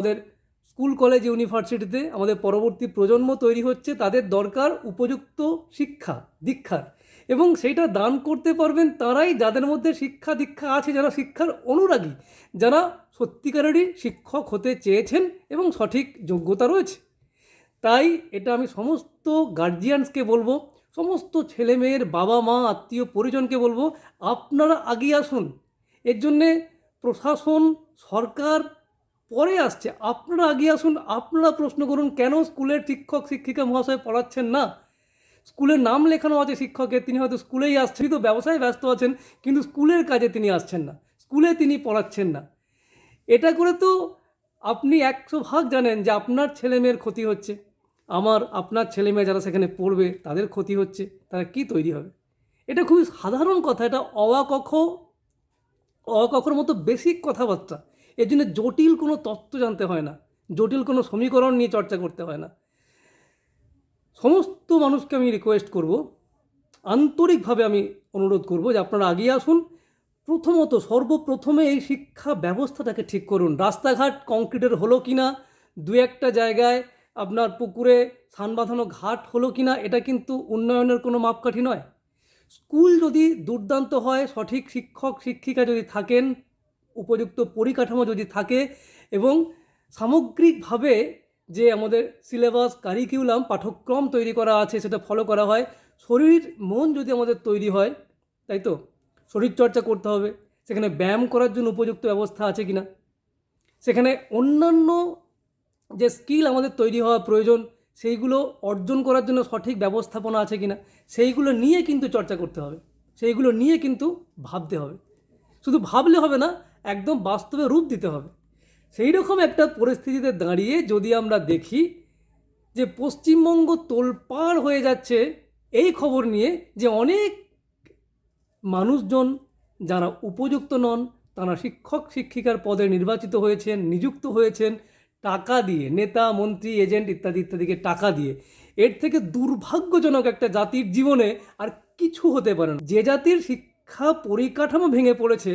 আমাদের school, college, ইউনিভার্সিটিতে আমাদের পরবর্তী প্রজন্ম তৈরি হচ্ছে তাদের দরকার উপযুক্ত শিক্ষা, দীক্ষার। এবং সেইটা দান করতে পারবেন তারাই যাদের মধ্যে শিক্ষা, দীক্ষা আছে, যারা শিক্ষার অনুরাগী, যারা সত্যিকারেরই শিক্ষক হতে চেয়েছেন এবং সঠিক যোগ্যতা রয়েছে। তাই এটা আমি সমস্ত গার্জিয়ানসকে বলব, সমস্ত ছেলে মেয়ের বাবা মা, আত্মীয় পরিজনকে বলব, আপনারা আগিয়ে আসুন। এর জন্যে প্রশাসন, সরকার পরে আসছে। আপনারা আগিয়ে আসুন, আপনারা প্রশ্ন করুন, কেন স্কুলের শিক্ষক, শিক্ষিকা মহাশয় পড়াচ্ছেন না? স্কুলের নাম লেখানো আছে শিক্ষকের, তিনি হয়তো স্কুলেই আসছেন তো ব্যবসায় ব্যস্ত আছেন, কিন্তু স্কুলের কাজে তিনি আসছেন না। স্কুলে তিনি পড়াচ্ছেন না। এটা করে তো আপনি একশো ভাগ জানেন যে আপনার ছেলে মেয়ের ক্ষতি হচ্ছে। আমার, আপনার ছেলে মেয়ে যারা সেখানে পড়বে, তাদের ক্ষতি হচ্ছে, তারা কি তৈরি হবে? এটা খুবই সাধারণ কথা, এটা অওয়াকখ অকখর মতো বেসিক কথাবার্তা। এর জন্য জটিল কোনো তত্ত্ব জানতে হয় না। জটিল কোনো সমীকরণ নিয়ে চর্চা করতে হয় না। সমস্ত মানুষকে আমি রিকোয়েস্ট করব, আন্তরিকভাবে আমি অনুরোধ করব যে আপনারা আগিয়ে আসুন। প্রথমত, সর্বপ্রথমে এই শিক্ষা ব্যবস্থাটাকে ঠিক করুন। রাস্তাঘাট কংক্রিটের হলো কি না দু একটা জায়গায় আপনার পুকুরে সান বাঁধানো ঘাট হলো কি না এটা কিন্তু উন্নয়নের কোনো মাপকাঠি নয়। স্কুল যদি দুর্দান্ত হয়, সঠিক শিক্ষক, শিক্ষিকা যদি থাকেন উপযুক্ত পরিকাঠামো যদি থাকে এবং সামগ্রিকভাবে যে আমাদের সিলেবাস কারিকিউলাম পাঠ্যক্রম তৈরি করা আছে সেটা ফলো করা হয়, শরীর, মন যদি আমাদের তৈরি হয়, তাই তো? শরীরচর্চা করতে হবে। সেখানে ব্যায়াম করার জন্য উপযুক্ত ব্যবস্থা আছে কি না সেখানে অন্যান্য যে স্কিল আমাদের তৈরি হওয়া প্রয়োজন, সেইগুলো অর্জন করার জন্য সঠিক ব্যবস্থাপনা আছে কি না সেইগুলো নিয়ে কিন্তু চর্চা করতে হবে। সেইগুলো নিয়ে কিন্তু ভাবতে হবে। শুধু ভাবলে হবে না একদম বাস্তবে রূপ দিতে হবে। সেই রকম একটা পরিস্থিতিতে দাঁড়িয়ে যদি আমরা দেখি যে পশ্চিমবঙ্গ তোলপাড় হয়ে যাচ্ছে, এই খবর নিয়ে যে অনেক মানুষজন যারা উপযুক্ত নন, তারা শিক্ষক শিক্ষিকার পদে নির্বাচিত হয়েছেন, নিযুক্ত হয়েছেন, টাকা দিয়ে, নেতা, মন্ত্রী, এজেন্ট ইত্যাদি ইত্যাদিকে টাকা দিয়ে। এর থেকে দুর্ভাগ্যজনক একটা জাতির জীবনে আর কিছু হতে পারে না। যে জাতির শিক্ষা পরিকাঠামো ভেঙে পড়েছে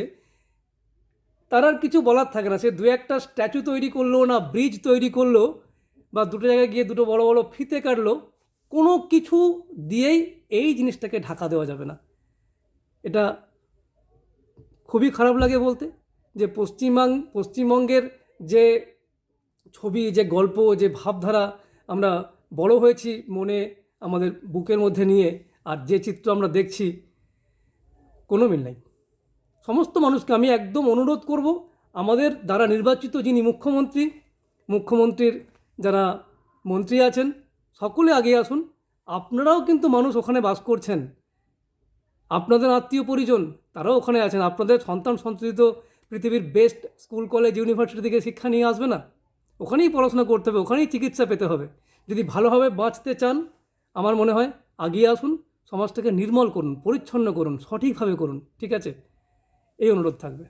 তার আর কিছু বলার থাকে না। সে দু একটা স্ট্যাচু তৈরি করল না, ব্রিজ তৈরি করল, বা দুটো জায়গায় গিয়ে দুটো বড় বড় ফিতে কাটলো, কোনো কিছু দিয়েই এই জিনিসটাকে ঢাকা দেওয়া যাবে না। এটা খুবই খারাপ লাগে বলতে, যে পশ্চিমবঙ্গ পশ্চিমবঙ্গের যে ছবি, যে গল্প, যে ভাবধারা আমরা বড় হয়েছি মনে আমাদের বুকের মধ্যে নিয়ে, আর যে চিত্র আমরা দেখছি, কোনো মিল নাই। সমস্ত মানুষকে আমি একদম অনুরোধ করব, আমাদের দ্বারা নির্বাচিত যিনি মুখ্যমন্ত্রী, মুখ্যমন্ত্রীর যারা মন্ত্রী আছেন, সকলে আগে আসুন। আপনারাও কিন্তু মানুষ ওখানে বাস করছেন। আপনাদের আত্মীয় পরিজন, তারাও ওখানে আছেন। আপনাদের সন্তান সন্ততি তো পৃথিবীর বেস্ট স্কুল, কলেজ, ইউনিভার্সিটি থেকে শিক্ষা নিয়ে আসবে না। ওখানেই পড়াশোনা করতে হবে, ওখানেই চিকিৎসা পেতে হবে। যদি ভালোভাবে বাঁচতে চান, আমার মনে হয়, আগিয়ে আসুন, সমাজটাকে নির্মল করুন, পরিচ্ছন্ন করুন, সঠিকভাবে করুন, ঠিক আছে? এই অনুরোধ থাকবে।